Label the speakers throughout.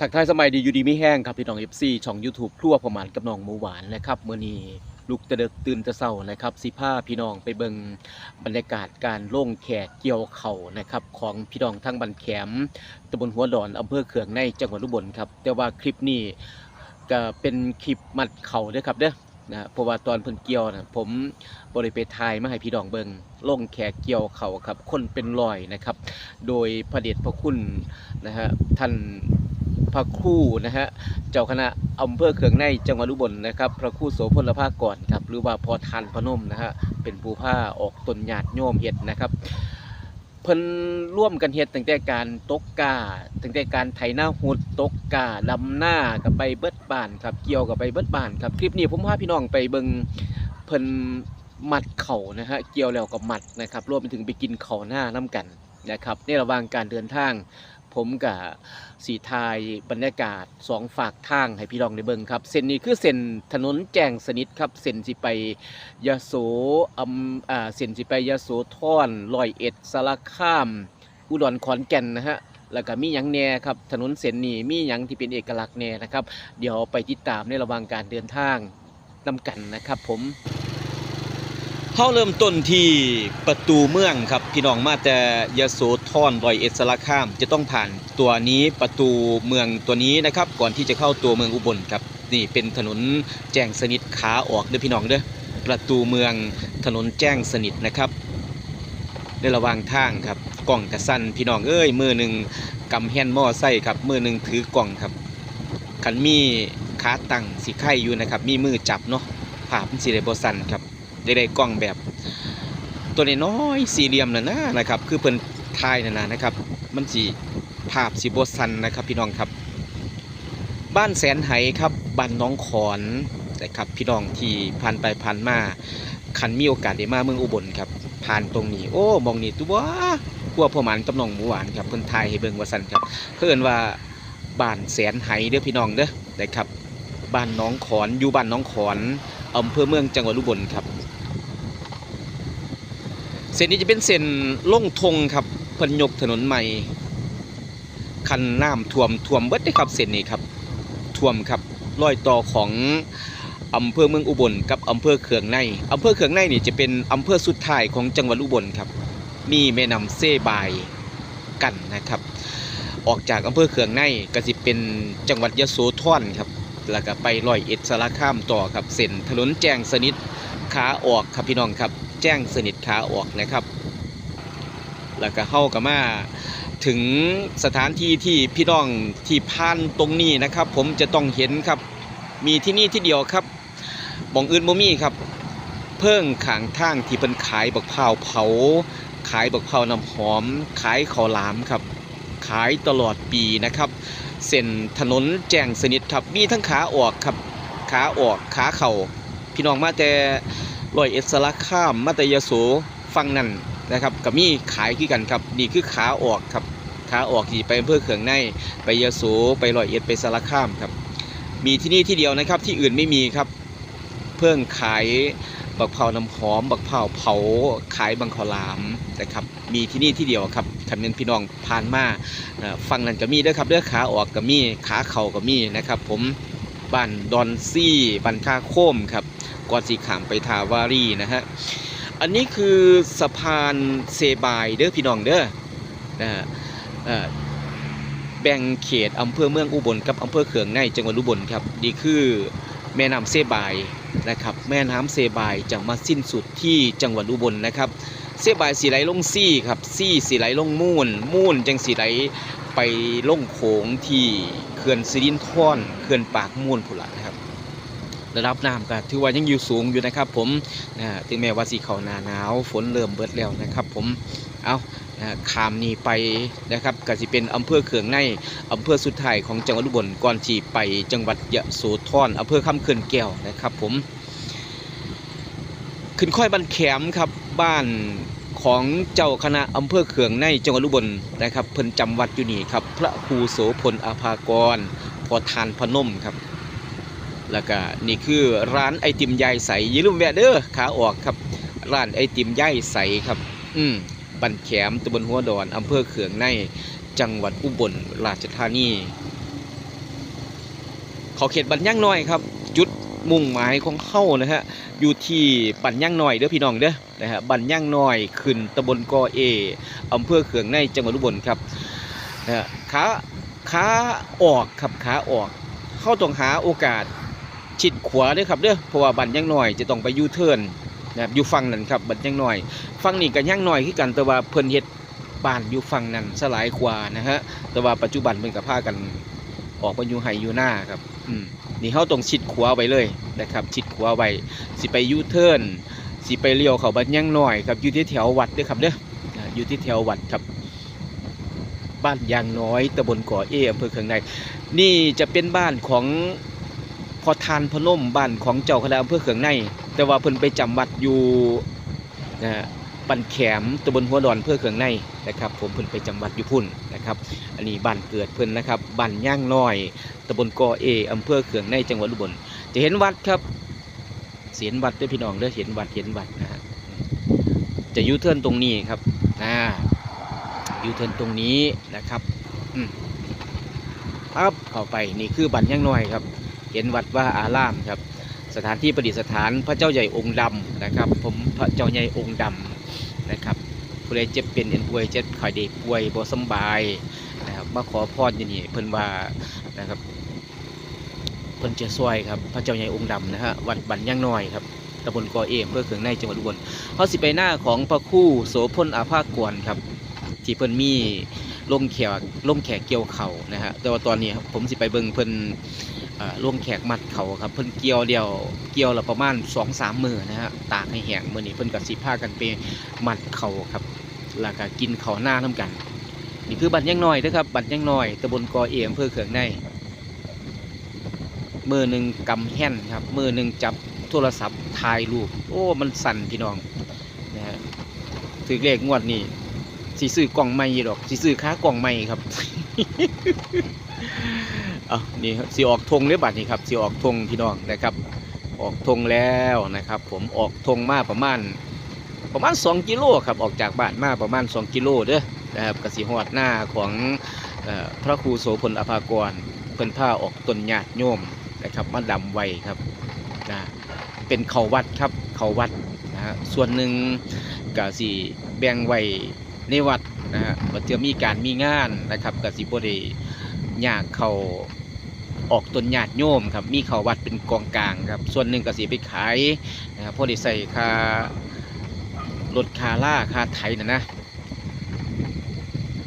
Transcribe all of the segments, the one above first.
Speaker 1: ทักทายสมัยดีอยู่ดีไม่แห้งครับพี่น้อง FC ช่อง YouTube ครัวประมาณกับน้องหมูหวานนะครับมื้อนี้ลุกแตะเดึกตื่นแตะเช้านะครับสิพาพี่น้องไปเบิงบรรยากาศการล่งแขกเกี่ยวเข่านะครับของพี่น้องทั้งบันแขมตำบลหัวดอนอำเภอเขืองในจังหวัดอุบลครับแต่ว่าคลิปนี้ก็เป็นคลิปมัดเข่าด้อครับเด้อนะเพราะว่าตอนเพิ่นเกี่ยวนะผมบริไปถ่ายมาให้พี่น้องเบิงล่งแขกเกี่ยวเข่าครับ คนเป็นรอยนะครับ โดยพระเดชพระคุณนะฮะท่าน พระคู่นะฮะเจ้าคณะอำเภอเขืองในจังหวัดอุบลนะครับ พระคู่โสพลภาคก่อนครับหรือว่าพอทานพนมนะฮะเป็นผู้ผ้าออกตนญาติโยมเฮ็ดนะครับเพิ่นร่วมกันเฮ็ดตั้งแต่การตกกาตั้งแต่การไถหน้าหุดตกกาดำหน้ากับไปเบิดบ้านครับเกี่ยวกับไปเบิดบ้านครับคลิปนี้ผมพาพี่น้องไปเบิงเพิ่นมัดเข่านะฮะเกี่ยวแล้วกับมัดนะครับรวมไปถึงไปกินเข่าหน้าน้ำกันนะครับในระหว่างการเดินทาง ผมกับสีทายบรรยากาศสองฝากทางให้พี่น้องได้เบิ่งครับเส้นนี้คือเส้นถนนแจ้งสนิทครับเส้นสิไปยโสอำอ่าเส้นสิไปยโสธรร้อยเอ็ดสารคาม อุดรขอนแก่นนะฮะแล้วก็มีหยังแหน่ครับถนนเส้นนี้มีหยังที่เป็นเอกลักษณ์แหน่นะครับ เดี๋ยวไปติดตามในระหว่างการเดินทางนำกันนะครับผม เฮาเริ่มต้นที่ประตูเมืองครับ พี่น้องมาแต่ยโสธรรอยเอ็ดสารคาม จะต้องผ่านตัวนี้ประตูเมืองตัวนี้นะครับ ก่อนที่จะเข้าตัวเมืองอุบลครับนี่เป็นถนนแจ้งสนิทขาออกเด้อพี่น้องเด้อประตูเมืองถนนแจ้งสนิทนะครับในระหว่างทางครับกล่องกระสันพี่น้องเอ้ยมือหนึ่งกำแฮนหม้อไส้ครับมือหนึ่งถือกล่องครับคันมีขาตั้งสีไข่อยู่นะครับ มีมือจับเนาะภาพมันสีได้บสันครับ ได้ได้กล้องแบบ ตัวน้อยสี่เหลี่ยมน่ะนะนะครับ คือเพิ่นทายน่ะนะนะครับ มันสีภาพสีบสันนะครับ พี่น้องครับ บ้านแสนไหครับบ้านน้องขอนนะครับพี่น้องที่ผ่านไปผ่านมาคันมีโอกาสได้มาเมืองอุบลครับ ผ่านตรงนี้ โอ้มองนี่ตัวพวพ่อหมันกับน้องหมูหวานครับเพิ่นทายให้เบิ่งว่าซั่นครับเพิ่นว่าบ้านแสนไหเด้อพี่น้องเด้อนะครับบ้านน้องขอนอยู่บ้านน้องขอนอำเภอเมืองจังหวัดอุบลครับ เส้นนี้จะเป็นเส้นล่งทงครับเพิ่นยกถนนใหม่ คันน้ำท่วมท่วมเบิดได้ครับเส้นนี้ครับท่วมครับรอยต่อของอำเภอเมืองอุบลกับอำเภอเขืองในอำเภอเขืองในนี่จะเป็นอำเภอสุดท้ายของจังหวัดอุบลครับ มีแม่น้ำเซบายกันนะครับ ออกจากอำเภอเขืองในก็สิเป็นจังหวัดยโสธรครับ แล้วก็ไปร้อยเอ็ดสารคามต่อครับเส้นถนนแจ้งสนิทขาออกครับพี่น้องครับ แจ้งสนิทขาออกนะครับ แล้วก็เข้ากับมาถึงสถานที่ที่พี่น้องที่ผ่านตรงนี้นะครับ ผมจะต้องเห็นครับ มีที่นี่ที่เดียวครับบองอื่นบ่มีครับ เพิ่งขางทางที่เป็นขายบักพร้าเผา ขายบักพร้าน้ำหอม ขายข้าวหลามครับ ขายตลอดปีนะครับ เส้นถนนแจ้งสนิทครับ มีทั้งขาออกครับ ขาออกขาเข่าพี่น้องมาแต่ ร้อยเอ็ดสารคามมาแต่ยโสฟังนั่นนะครับก็มีขายคือกันครับนี่คือขาออกครับขาออกที่ไปอำเภอเขืองในไปยโสไปร้อยเอ็ดไปสารคามครับ มีที่นี่ที่เดียวนะครับที่อื่นไม่มีครับเพิ่งขายบักเผาน้ำหอม บักเผาเผาขายบังขาวหลามนะครับมีที่นี่ที่เดียวครับคันเป็นพี่น้องผ่านมาฟังนั่นก็มีด้อครับเด้อขาออกก็มีขาเข่าก็มีนะครับ ผม บ้านดอนซี่บ้านคาโคมครับก่อนสีขามไปทาวารีนะฮะอันนี้คือสะพานเซบายเด้อพี่น้องเด้อนะฮะแบ่งเขตอำเภอเมืองอุบลกับอำเภอเขืองในจังหวัดอุบลครับนี่คือแม่น้ำเซบายนะครับแม่น้ำเซบายจะมาสิ้นสุดที่จังหวัดอุบลนะครับเซบายสีไหลลงซี่ครับซี่สีไหลลงมูนมูนจังสีไหล ไปล่งโขงที่เขื่อนสิรินธรเขื่อนปากมูนพุละนะครับระดับน้ำก็ถือว่ายังอยู่สูงอยู่นะครับผมนะถึงแม้ว่าสีเขาหนาหนาวฝนเริ่มเบิดแล้วนะครับผมเอานะขามนี้ไปนะครับก็สิเป็นอำเภอเขืองในอำเภอสุดท้ายของจังหวัดอุบลก่อนที่ไปจังหวัดยะโสธรอำเภอคำเขื่อนแก้วนะครับผมขึ้นค่อยบันแขมครับบ้าน ของเจ้าคณะอำเภอเขืองในจังหวัดอุบลนะครับเพิ่นจำวัดอยู่นี่ครับ พระครูโสพลอาภากร พอทานพนมครับ แล้วก็นี่คือร้านไอติมยายใสย่าลืมแวะเด้อขาออกครับ ร้านไอติมยายใสครับ อืมบันแขมตำบลหัวดอนอำเภอเขืองในจังหวัดอุบลราชธานีเขาเขตบันย่างน้อยครับ มุ่งหมายของเข้านะฮะอยู่ที่บันย่างน้อยเด้อพี่น้องเด้อนะฮะบันย่างน้อยขึ้นตำบลกอเออำเภอเขืองในจังหวัดอุบลครับนะฮะขาขาออกครับขาออก เข้าต้องหาโอกาสชิดขวาเด้อครับเด้อเพราะว่าบันย่างน้อยจะต้องไปยูเทิร์นนะครับอยู่ฝั่งนั้นครับบันย่างน้อยฝั่งนี้ก็ย่างน้อยคือกันแต่ว่าเพิ่นเฮ็ดบ้านอยู่ฝั่งนั้นสลายกว่านะฮะแต่ว่าปัจจุบันเพิ่นก็พากันออกมาอยู่ไหอยู่หน้าครับ อืม นี่เขาต้องชิดขวาไว้เลยนะครับ ชิดขวาไว้สิไปยูเทิร์นสิไปเลี้ยวเขาบัดยังหน่อยครับอยู่ที่แถววัดด้วยครับเด้ออ่าอยู่ที่แถววัดครับ บ้านยางน้อยตำบลก่อเออำเภอเคืองใน นี่จะเป็นบ้านของพอทานพนมบ้านของเจ้าคณะอำเภอเคืองใน แต่ว่าเพิ่นไปจำวัดอยู่นะ ฮะบันแขมตำบลหัวดอนอำเภอเคืองในนะครับ ผมเพิ่นไปจำวัดยูพุ่นนะครับอันนี้บ้านเกิดเพิ่นนะครับบ้านย่างน้อยตำบลกอเออำเภอเขืองในจังหวัดอุบลจะเห็นวัดครับเสียนวัดด้วยพี่น้องเด้อเห็นวัดเห็นวัดนะฮะจะยูเทิร์นตรงนี้ครับนะยูเทิร์นตรงนี้นะครับอืมปั๊บเข้าไปนี่คือบ้านย่างน้อยครับ เห็นวัดว่าอารามครับ สถานที่ประดิษฐานพระเจ้าใหญ่องค์ดำนะครับ ผมพระเจ้าใหญ่องค์ดำ นะครับผู้ใดเจ็บเป็นเอ็นป่วยเจ็บไข้ได้ป่วยบ่สำบายนะครับมาขอพรอยู่นี่เพิ่นว่านะครับเพิ่นจะช่วยครับพระเจ้าใหญ่องค์ดำนะฮะวัดบันย่างน้อยครับตำบลกอเอมเพื่อเขืองในจังหวัดอุบลเขาสิไปหน้าของพระคู่โสพลอาภากรครับที่เพิ่นมีลงแขกลงแขกเกี่ยวเข่านะฮะแต่ว่าตอนนี้ผมสิไปเบิ่งเพิ่น เอ่อลงแขกมัดเข่าครับเพิ่นเกี่ยวเดียวเกี่ยวละประมาณ2 3มื้อนะฮะตากให้แห้งมือนี้เพิ่นก็สิพากันไปมัดเข่าครับแล้วก็กินเขาหน้าน้ำกัน นี่คือบัตรยังน้อยนะครับบัตรยังน้อยตำบลกอเอียมเพื่อเขืองในมือหนึ่งกำแห่นครับมือหนึ่งจับโทรศัพท์ถ่ายรูปโอ้มันสั่นพี่น้องนะฮะถือเลขงวดนี่สีซื้อกล่องใหม่อยู่ดอกสีซื้อค้ากล่องใหม่ครับ เอานี่สีออกธงเลยบัตรนี่ครับสีออกธงพี่น้องนะครับ ออกธงแล้วนะครับ ผมออกธงมาประมาณ ประมาณ 2 กิโลครับออกจากบ้านมาประมาณ 2 กิโลเด้อนะครับกสิฮอดหน้าของออพระครูโสพลอภากรเพิ่นผ้าออกต้นญาติโยมนะครับมาดำไว้ครับนะเป็นเขาวัดครับเขาวัดนะฮะส่วนหนึ่งกสิแบ่งไว้ในวัดนะฮะเทื่อมีการมีงานนะครับกสิบ่ได้ยากเขา ออกต้นญาติโยมครับ มีเขาวัดเป็นกองกลางครับ ส่วนหนึ่งกสิไปขายนะครับพอได้ใส่ค่ารถคาล่าคาไถนะนะ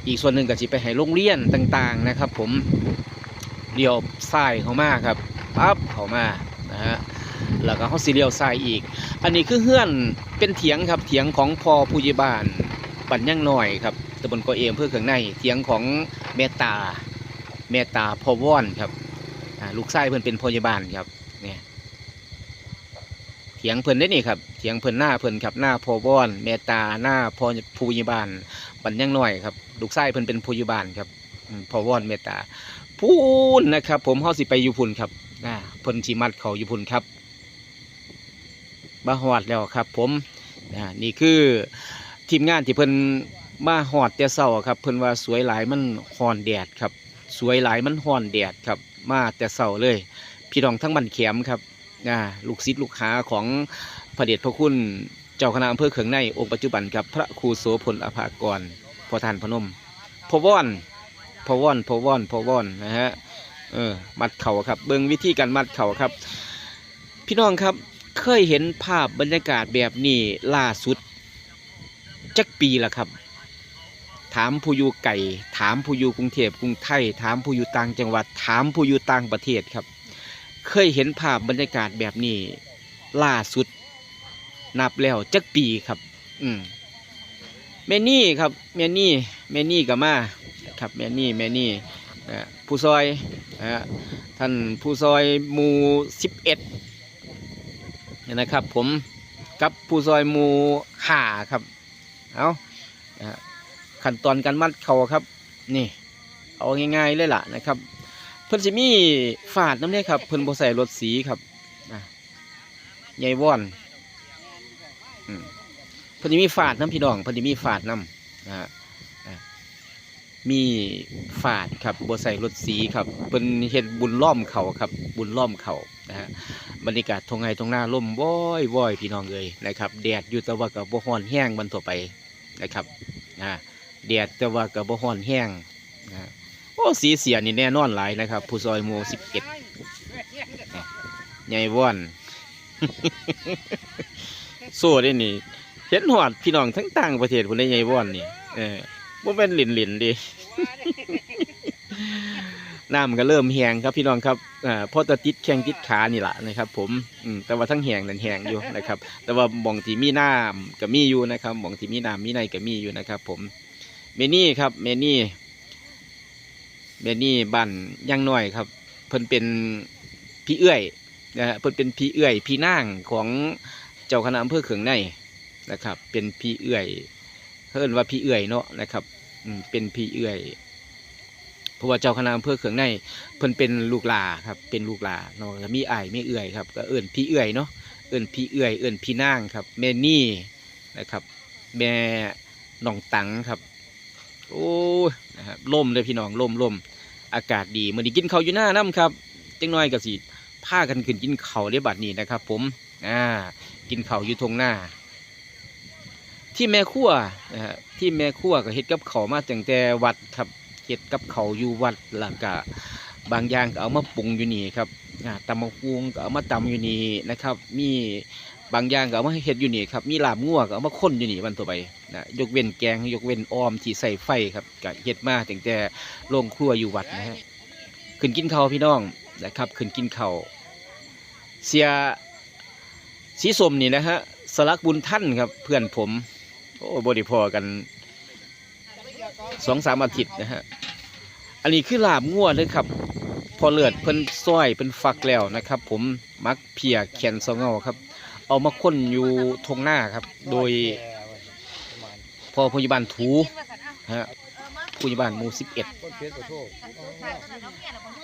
Speaker 1: อีกส่วนหนึ่งก็จะไปให้โรงเรียนต่างๆนะครับ ผมเลี้ยวซ้ายเข้ามาครับปั๊บเข้ามานะฮะแล้วก็เขาสีเลี้ยวซ้ายอีก อันนี้คือเฮือนเป็นเถียงครับเถียงของพ่อผู้ใหญ่บ้านปัญญังหน่อยครับตำบลกอเอมเพื่อเขื่องในเถียงของเมตตาเมตตาพ่อว่อนครับ ลูกชายเพื่อนเป็นพ่อใหญ่บ้านครับเนี่ยเถียงเพิ่นได้นี่ครับเถียงเพิ่นหน้าเพิ่นครับหน้าพอวอนเมตาหน้าพอผู้ยิบานบันยังน้อยครับ ลูกไส้เพิ่นเป็นผู้ยิบานครับพอวอนเมตาพูนนะครับ ผมเฮาสิไปอยู่พุ่นครับอ่าเพิ่นสิมัดเขาอยู่พุ่นครับมาฮอดแล้วครับ ผมอ่านี่คือทีมงานที่เพิ่นมาฮอดแต่เช้าครับ เพิ่นว่าสวยหลายมันฮ้อนแดดครับ สวยหลายมันฮ้อนแดดครับ มาแต่เช้าเลย พี่น้องทั้งบันเขียมครับอ่าลูกศิษย์ลูกหาของพระเดชพระคุณเจ้าคณะอำเภอเขืองในองค์ปัจจุบันกับพระครูโสพลอภากรพอทานพนมพว่อนพว่อนพว่อนพว่อนนะฮะเออมัดเข่าครับ เบิ่งวิธีการมัดเข่าครับ พี่น้องครับเคยเห็นภาพบรรยากาศแบบนี้ล่าสุดจักปีละครับ ถามผู้อยู่ไก่ ถามผู้อยู่กรุงเทพกรุงไทย ถามผู้อยู่ต่างจังหวัด ถามผู้อยู่ต่างประเทศครับ เคยเห็นภาพบรรยากาศแบบนี้ล่าสุด นับแล้วจักปีครับ อืมแม่นี่ครับแม่นี่แม่นี่กับมาครับแม่นี่แม่นี่นะผู้ซอยนะฮะท่านผู้ซอยหมู่สิบเอ็ดนะครับ ผมกับผู้ซอยหมู่ห้าครับ เอา ขั้นตอนการมัดเข่าครับ นี่ เอาง่ายๆเลยล่ะนะครับ เพิ่นสิมีฝาดน้ำเนี่ยครับเพิ่นบ่ใส่รถสีครับใหญ่ว่อนเพิ่นสิมีฝาดน้ำพี่น้องเพิ่นสิมีฝาดน้ำนะฮะมีฝาดครับบ่ใส่รถสีครับเพิ่นเฮ็ดบุญล้อมเขาครับ บุญล้อมเขานะฮะบรรยากาศทงไห้ทงหน้าลมว้อยว้อยพี่น้องเอ้ยนะครับ แดดอยู่แต่ว่าก็บ่ร้อนแห้งมันทั่วไปนะครับนะ แดดแต่ว่าก็บ่ร้อนแห้งนะโอ้สีเสียนี่แน่นอนหลายนะครับ ผู้ซอยหมู่11ใหญ่ว่อนโซ่ได้นี่เห็นหอดพี่น้องทั้งต่างประเทศพุ่นได้ใหญ่ว่อนนี่เออบ่แม่นหลินหลินดิน้ำก็เริ่มแห้งครับพี่น้องครับอ่าเพราะตะติดแข้งติดขานี่แหละนะครับ ผมอืมแต่ว่าทั้งแห้งนั่นแห้งอยู่นะครับ แต่ว่าบ่องที่มีน้ำก็มีอยู่นะครับบ่องที่มีน้ำมีในก็มีอยู่นะครับ ผม เมนี่ครับเมนี่เมนี่บ้านย่างน้อยครับ เพิ่นเป็นพี่เอื้อยนะฮะเพิ่นเป็นพี่เอื้อย พี่นางของเจ้าคณะอำเภอเขืองในนะครับ เป็นพี่เอื้อยเพิ่นว่าพี่เอื้อยเนาะนะครับเป็นพี่เอื้อยเพราะว่าเจ้าคณะอำเภอเขืองในเพิ่นเป็นลูกลาครับ เป็นลูกลาเนาะมีไอ้ไม่เอื้อยครับก็เอิ้นพี่เอื้อยเนาะเอิ้นพี่เอื้อยเอิ้นพี่นางครับแม่นี่นะครับ แม่น้องตังครับ โอ้ยนะครับล่มเลยพี่น้องล่มล่มอากาศดีมื้อนี้กินข้าอยู่หน้าน้ำครับจังน้อยก็สิพากันขึ้นกินข้าวได้บัดนี้นะครับ ผมอ่ากินข้าอยู่ทงหน้า ที่แม่ครัวนะฮะที่แม่ครัวก็เฮ็ดกับเขามาตั้งแต่วัดครับเฮ็ดกับเขาอยู่วัดแล้วก็บางอย่างก็เอามาปรุงอยู่นี่ครับอ่าตำมะฮุงก็เอามาตำอยู่นี่นะครับ มี บางอย่างก็เอามาเฮ็ดอยู่นี่ครับมีลาบงัวก็เอามาค้นอยู่นี่วันต่อไปนะยกเว้นแกงยกเว้นออมที่ใส่ไฟครับก็เฮ็ดมาตั้งแต่โรงครัวอยู่วัดนะฮะขึ้นกินข้าวพี่น้องนะครับขึ้นกินข้าวเสียสีสมนี่นะฮะสลักบุญท่านครับเพื่อนผมโอ้บริพอกันสองสามอาทิตย์นะฮะอันนี้คือลาบงัวเลยครับ พอเลือดเพิ่นซ้อยเป็นฝักแล้วนะครับ ผมมักเพียแขนสองเงาครับ เอามาค้นอยู่ทงหน้าครับ โดยพอพยาบาลถูฮะผู้ใหญ่บ้านหมูสิบเอ็ด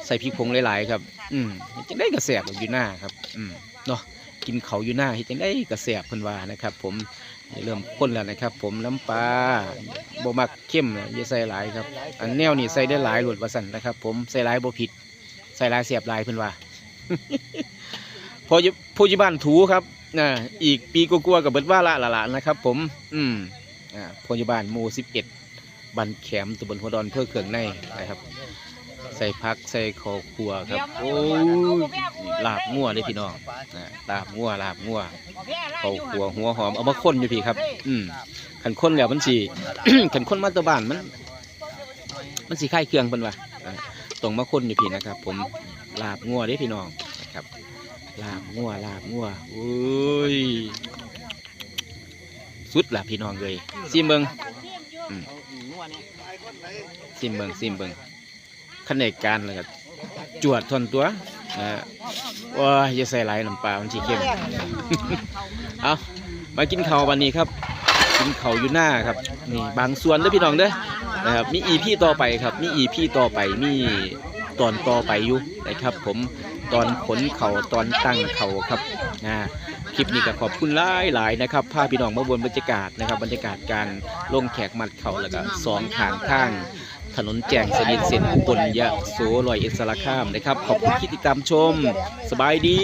Speaker 1: ใส่พริกผงหลายๆครับ อืมจังได้กระแสบอยู่หน้าครับ อืมเนาะกินเขาอยู่หน้าเฮ็ดจังได้กระแสบเพิ่นว่านะครับ ผมเริ่มข้นแล้วนะครับ ผมน้ำปลาบ่มักเข้มนะอย่าใส่หลายครับ อันแนวนี้ใส่ได้หลายหลวดว่าสั่นนะครับ ผมใส่หลายบ่ผิด ใส่หลายเสียบหลายเพิ่นว่าพออยู่ผู้ยิบ้านถูครับ นะอีกปีกลัวๆกับเบิดว่าละละละนะครับ ผม อืมอ่าพยาบาลหมู่สิบเอ็ดบันแขมตำบลหัวดอนเพื่อเครื่องในนะครับ ใส่พักใส่ขอครัวครับ โอ้ยลาบงัวเลยพี่น้องนะลาบงัวลาบงัวเขาขัวหัวหอมเอามาค้นอยู่พี่ครับ อืมขันค้นแล้วมันสีขันค้นมาแตะบ้านมัน มันสีคล้ายเครื่องเพิ่นว่าอ่าตรงมาค้นอยู่พี่นะครับ ผมลาบงัวเด้พี่น้อง ลาบงัวลาบงัวโอ้ยสุดละพี่น้องเลยซิมเบิงอืมซิมเบิงซิมเบิงขั้นในการเลยครับจวดทนตัวนะฮะว้าอย่าใส่หลายน้ำปลามันสีเข้มเอามากินข้าววันนี้ครับ กินข้าวอยู่หน้าครับนี่บางส่วนเด้อพี่น้องเด้อนะครับมีอีพีต่อไปครับ มีอีพีต่อไปมีตอนต่อไปอยู่นะครับผม ตอนขนเขาตอนตั้งเขาครับนะคลิปนี้ก็ขอบคุณหลายหลายๆนะครับภาพี่น้องมาบนบรรยากาศนะครับ บรรยากาศการลงแขกมัดเขาแล้วก็สองทางข้างถนนแจงสนิทเส้นอุบลยะโสลอยเอสระข้ามนะครับ ขอบคุณที่ติดตามชม สบายดี